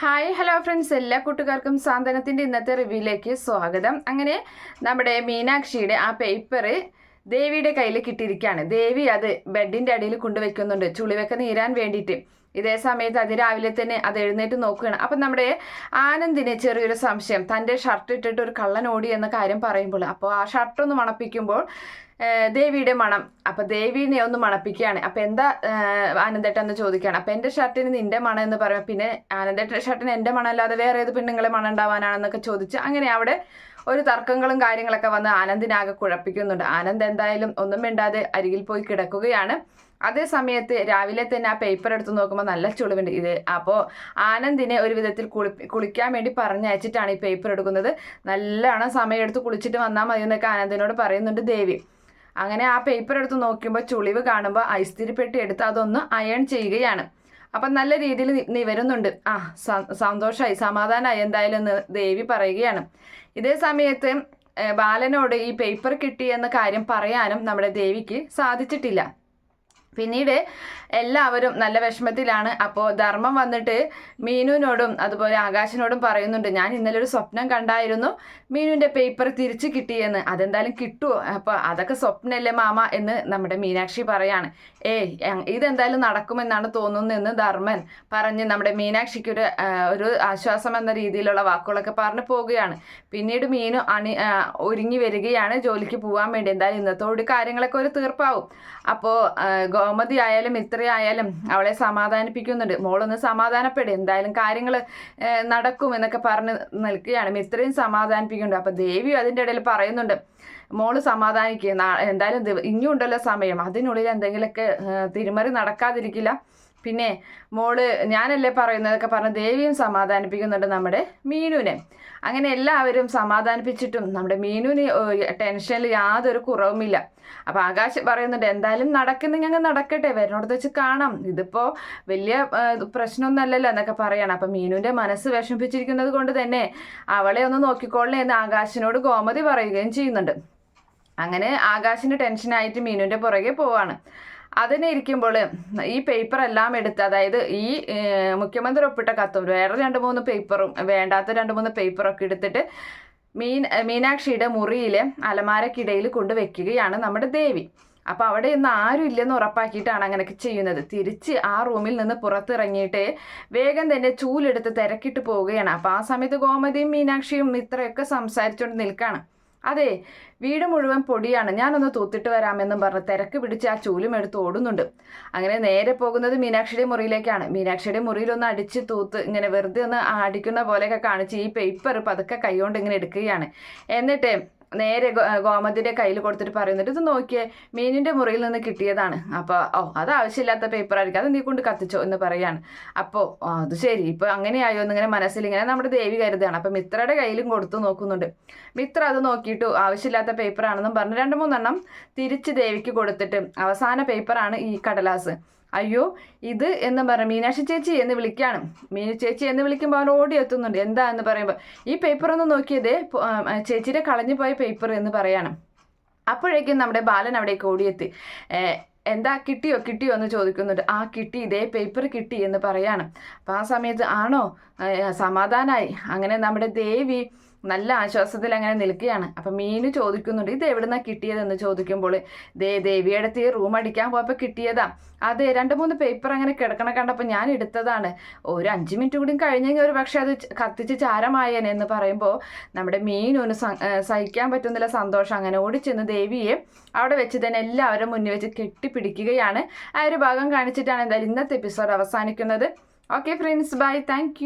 Hi hello friends എല്ലാ കൂട്ടുകാർക്കും സാന്ത്വനത്തിന്റെ ഇന്നത്തെ റിവ്യൂയിലേക്ക് സ്വാഗതം. അങ്ങനെ നമ്മുടെ മീനാക്ഷിയുടെ ആ പേപ്പർ ദേവിയുടെ കയ്യിൽ കിട്ടിയിരിക്കുകയാണ്. ദേവി അത് ബെഡിന്റെ അടിയിൽ കൊണ്ടുവയ്ക്കുന്നുണ്ട്. ചുളിവൊക്കെ നീരാൻ വേണ്ടിയിട്ട്. ഇതേ സമയത്ത് അതിരാവിലെ തന്നെ അത് എഴുന്നേറ്റ് നോക്കുകയാണ്. അപ്പം നമ്മുടെ ആനന്ദിന് ചെറിയൊരു സംശയം. തന്റെ ഷർട്ട് ഇട്ടിട്ട് ഒരു കള്ളൻ ഓടി എന്ന കാര്യം പറയുമ്പോൾ അപ്പോൾ ആ ഷർട്ടൊന്ന് മണപ്പിക്കുമ്പോൾ ദേവിയുടെ മണം. അപ്പൊ ദേവിനെ ഒന്ന് മണപ്പിക്കുകയാണ്. അപ്പൊ എന്താ ആനന്ദേട്ടൻ എന്ന് ചോദിക്കുകയാണ്. അപ്പൊ എന്റെ ഷർട്ടിന് നിന്റെ മണം എന്ന് പറയാം. പിന്നെ ആനന്ദേട്ടന്റെ ഷർട്ടിന് എന്റെ മണം അല്ലാതെ വേറെ ഏത് പെണ്ണുങ്ങളെ മണം ഉണ്ടാവാനാണെന്നൊക്കെ ചോദിച്ച് അങ്ങനെ അവിടെ ഒരു തർക്കങ്ങളും കാര്യങ്ങളൊക്കെ വന്ന് ആനന്ദിനാകെ കുഴപ്പിക്കുന്നുണ്ട്. ആനന്ദ് എന്തായാലും ഒന്നും മിണ്ടാതെ അരികിൽ പോയി കിടക്കുകയാണ്. അതേ സമയത്ത് രാവിലെ തന്നെ ആ പേപ്പർ എടുത്ത് നോക്കുമ്പോൾ നല്ല ചുളിവുണ്ട്. ഇത് അപ്പോൾ ആനന്ദിനെ ഒരു വിധത്തിൽ കുളി കുളിക്കാൻ വേണ്ടി പറഞ്ഞയച്ചിട്ടാണ് ഈ പേപ്പർ എടുക്കുന്നത്. നല്ലോണം സമയം എടുത്ത് കുളിച്ചിട്ട് വന്നാൽ മതി എന്നൊക്കെ ആനന്ദിനോട് പറയുന്നുണ്ട് ദേവി. അങ്ങനെ ആ പേപ്പർ എടുത്ത് നോക്കുമ്പോൾ ചുളിവ് കാണുമ്പോൾ ഐസ്തിരിപ്പെട്ടി എടുത്ത് അതൊന്ന് അയൺ ചെയ്യുകയാണ്. അപ്പം നല്ല രീതിയിൽ നിവരുന്നുണ്ട്. ആ സന്തോഷമായി സമാധാനമായി എന്തായാലും എന്ന് ദേവി പറയുകയാണ്. ഇതേ സമയത്ത് ബാലനോട് ഈ പേപ്പർ കിട്ടിയെന്ന കാര്യം പറയാനും നമ്മുടെ ദേവിക്ക് സാധിച്ചിട്ടില്ല. പിന്നീട് എല്ലാവരും നല്ല വിഷമത്തിലാണ്. അപ്പോൾ ധർമ്മം വന്നിട്ട് മീനുവിനോടും അതുപോലെ ആകാശിനോടും പറയുന്നുണ്ട് ഞാൻ ഇന്നലെ ഒരു സ്വപ്നം കണ്ടായിരുന്നു. മീനുവിന്റെ പേപ്പർ തിരിച്ച് കിട്ടിയെന്ന്. അതെന്തായാലും കിട്ടുമോ അപ്പോൾ അതൊക്കെ സ്വപ്നമല്ലേ മാമ? എന്ന് നമ്മുടെ മീനാക്ഷി പറയാണ്. ഏയ് ഇതെന്തായാലും നടക്കുമെന്നാണ് തോന്നുന്നതെന്ന് ധർമ്മൻ പറഞ്ഞ് നമ്മുടെ മീനാക്ഷിക്ക് ഒരു ഒരു ആശ്വാസം എന്ന രീതിയിലുള്ള വാക്കുകളൊക്കെ പറഞ്ഞു പോവുകയാണ് പിന്നീട് മീനു അണി ഒരുങ്ങി വരികയാണ് ജോലിക്ക് പോകാൻ വേണ്ടി. എന്തായാലും ഇന്നത്തോട് കാര്യങ്ങളൊക്കെ ഒരു തീർപ്പാവും. അപ്പോൾ ഗോമതി ആയാലും ഇത്ര ആയാലും അവളെ സമാധാനിപ്പിക്കുന്നുണ്ട്. മോളൊന്ന് സമാധാനപ്പെടും. എന്തായാലും കാര്യങ്ങൾ നടക്കും എന്നൊക്കെ പറഞ്ഞ് നിൽക്കുകയാണ്. ഇത്രയും സമാധാനിപ്പിക്കുന്നുണ്ട്. അപ്പം ദേവിയും അതിന്റെ ഇടയിൽ പറയുന്നുണ്ട് മോൾ സമാധാനിക്കുക എന്തായാലും ഇനിയും ഉണ്ടല്ലോ സമയം. അതിനുള്ളിൽ എന്തെങ്കിലുമൊക്കെ തിരുമറി നടക്കാതിരിക്കില്ല. പിന്നെ മോൾ ഞാനല്ലേ പറയുന്നതൊക്കെ പറഞ്ഞ ദേവിയും സമാധാനിപ്പിക്കുന്നുണ്ട് നമ്മുടെ മീനുവിനെ. അങ്ങനെ എല്ലാവരും സമാധാനിപ്പിച്ചിട്ടും നമ്മുടെ മീനുവിന് ടെൻഷനിൽ യാതൊരു കുറവുമില്ല. അപ്പോൾ ആകാശ് പറയുന്നുണ്ട് എന്തായാലും നടക്കുന്ന ഞങ്ങൾ നടക്കട്ടെ വരുന്നോടത്ത് വെച്ച് കാണാം. ഇതിപ്പോൾ വലിയ പ്രശ്നമൊന്നുമല്ലല്ലോ എന്നൊക്കെ പറയണം. അപ്പം മീനുവിന്റെ മനസ്സ് വിഷമിപ്പിച്ചിരിക്കുന്നത് കൊണ്ട് തന്നെ അവളെ ഒന്ന് നോക്കിക്കൊള്ളേ എന്ന് ആകാശിനോട് ഗോമതി പറയുകയും ചെയ്യുന്നുണ്ട്. അങ്ങനെ ആകാശിന് ടെൻഷനായിട്ട് മീനുവിന്റെ പുറകെ പോവാണ്. അതിനെ ഇരിക്കുമ്പോൾ ഈ പേപ്പർ എല്ലാം എടുത്ത് അതായത് ഈ മുഖ്യമന്ത്രി ഒപ്പിട്ട കത്തും വേറെ രണ്ട് മൂന്ന് പേപ്പറും വേണ്ടാത്ത രണ്ട് മൂന്ന് പേപ്പറൊക്കെ എടുത്തിട്ട് മീൻ മീനാക്ഷിയുടെ മുറിയിലെ അലമാരക്കിടയിൽ കൊണ്ട് വെക്കുകയാണ് നമ്മുടെ ദേവി. അപ്പോൾ അവിടെ ഇന്ന് ആരും ഇല്ലെന്ന് ഉറപ്പാക്കിയിട്ടാണ് അങ്ങനെയൊക്കെ ചെയ്യുന്നത്. തിരിച്ച് ആ റൂമിൽ നിന്ന് പുറത്തിറങ്ങിയിട്ട് വേഗം തന്നെ ചൂലെടുത്ത് തിരക്കിട്ട് പോവുകയാണ്. അപ്പോൾ ആ സമയത്ത് ഗോമതിയും മീനാക്ഷിയും ഇത്രയൊക്കെ സംസാരിച്ചുകൊണ്ട് നിൽക്കുകയാണ് അതെ വീട് മുഴുവൻ പൊടിയാണ്. ഞാനൊന്ന് തൂത്തിട്ട് വരാമെന്നും പറഞ്ഞ് തിരക്ക് പിടിച്ച് ആ ചൂലും എടുത്ത് ഓടുന്നുണ്ട്. അങ്ങനെ നേരെ പോകുന്നത് മീനാക്ഷിയുടെ മുറിയിലേക്കാണ്. മീനാക്ഷിയുടെ മുറിയിലൊന്ന് അടിച്ച് തൂത്ത് ഇങ്ങനെ വെറുതെ ഒന്ന് അടിക്കുന്ന പോലെയൊക്കെ കാണിച്ച് ഈ പേപ്പർ പതുക്കെ കൈകൊണ്ട് ഇങ്ങനെ എടുക്കുകയാണ്. എന്നിട്ട് നേരെ ഗോമതിന്റെ കയ്യിൽ കൊടുത്തിട്ട് പറയുന്നുണ്ട് ഇത് നോക്കിയേ മീനിന്റെ മുറിയിൽ നിന്ന് കിട്ടിയതാണ്. അപ്പോൾ ഓ അത് ആവശ്യമില്ലാത്ത പേപ്പർ ആയിരിക്കും അത് നീ കൊണ്ട് കത്തിച്ചോ എന്ന് പറയാണ്. അപ്പോൾ അത് ശരി ഇപ്പോൾ അങ്ങനെയായോ എന്നിങ്ങനെ മനസ്സിൽ ഇങ്ങനെ നമ്മുടെ ദേവി കരുതാണ് അപ്പോൾ മിത്രയുടെ കയ്യിലും കൊടുത്തു നോക്കുന്നുണ്ട്. മിത്ര അത് നോക്കിയിട്ട് ആവശ്യമില്ലാത്ത പേപ്പറാണെന്നും പറഞ്ഞ്. രണ്ട് മൂന്നെണ്ണം തിരിച്ച് ദേവിക്ക് കൊടുത്തിട്ട് അവസാന പേപ്പറാണ് ഈ കടലാസ്. അയ്യോ ഇത് എന്ന് പറ മീനാക്ഷി ചേച്ചി എന്ന് വിളിക്കുകയാണ് മീനു ചേച്ചി എന്ന് വിളിക്കുമ്പോൾ അവൻ ഓടി എത്തുന്നുണ്ട്. എന്താ എന്ന് പറയുമ്പോൾ ഈ പേപ്പർ ഒന്ന് നോക്കിയതേ ചേച്ചിയുടെ കളഞ്ഞു പോയ പേപ്പർ എന്ന് പറയാണ്. അപ്പോഴേക്കും നമ്മുടെ ബാലൻ അവിടേക്ക് ഓടിയെത്തി. എന്താ കിട്ടിയോ കിട്ടിയോ എന്ന് ചോദിക്കുന്നുണ്ട്. ആ കിട്ടി ഇതേ പേപ്പർ കിട്ടി എന്ന് പറയാണ്. അപ്പോൾ ആ സമയത്ത് ആണോ? സമാധാനമായി അങ്ങനെ നമ്മുടെ ദേവി നല്ല ആശ്വാസത്തിൽ അങ്ങനെ നിൽക്കുകയാണ്. അപ്പം മീനു ചോദിക്കുന്നുണ്ട് ഇത് എവിടുന്നാണ് കിട്ടിയതെന്ന്? ചോദിക്കുമ്പോൾ ദേ ദേവിയുടെ തീ റൂം അടിക്കാൻ പോയപ്പോൾ കിട്ടിയതാ. അതെ രണ്ട് മൂന്ന് പേപ്പർ അങ്ങനെ കിടക്കണ കണ്ടപ്പോൾ ഞാൻ എടുത്തതാണ്. ഒരു അഞ്ച് മിനിറ്റ് കൂടി കഴിഞ്ഞെങ്കിൽ ഒരു പക്ഷേ അത് കത്തിച്ച് ചാരമായേനെ എന്ന് പറയുമ്പോൾ നമ്മുടെ മീനൊന്ന് സഹിക്കാൻ പറ്റുന്നില്ല സന്തോഷം. അങ്ങനെ ഓടിച്ചെന്ന് ദേവിയെ അവിടെ വെച്ച് തന്നെ എല്ലാവരും മുന്നിൽ വെച്ച് കെട്ടിപ്പിടിക്കുകയാണ്. ആ ഒരു ഭാഗം കാണിച്ചിട്ടാണ് എന്തായാലും ഇന്നത്തെ എപ്പിസോഡ് അവസാനിക്കുന്നത്. Okay friends bye. താങ്ക്